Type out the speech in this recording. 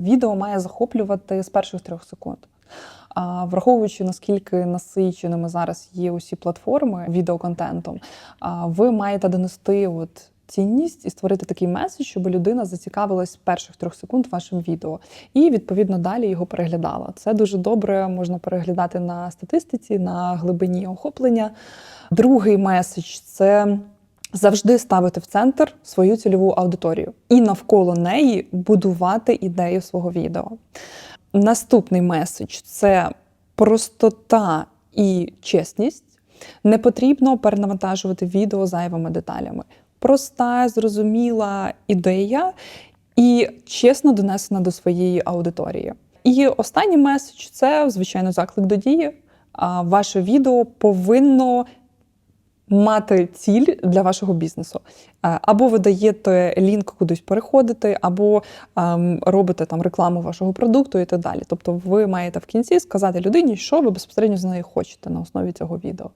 Відео має захоплювати з перших трьох секунд. А, Враховуючи наскільки насиченими зараз є усі платформи відеоконтентом, ви маєте донести от цінність і створити такий меседж, щоб людина зацікавилась з перших трьох секунд вашим відео і відповідно далі його переглядала. Це дуже добре можна переглядати на статистиці, на глибині охоплення. Другий меседж це. Завжди ставити в центр свою цільову аудиторію і навколо неї будувати ідею свого відео. Наступний меседж це простота і чесність. Не потрібно перенавантажувати відео зайвими деталями. Проста, зрозуміла ідея і чесно донесена до своєї аудиторії. І останній меседж це, звичайно, заклик до дії. Ваше відео повинно мати ціль для вашого бізнесу. Е, Або ви даєте лінк кудись переходити, або ем, робите там рекламу вашого продукту і так далі. Тобто ви маєте в кінці сказати людині, що ви безпосередньо з нею хочете на основі цього відео.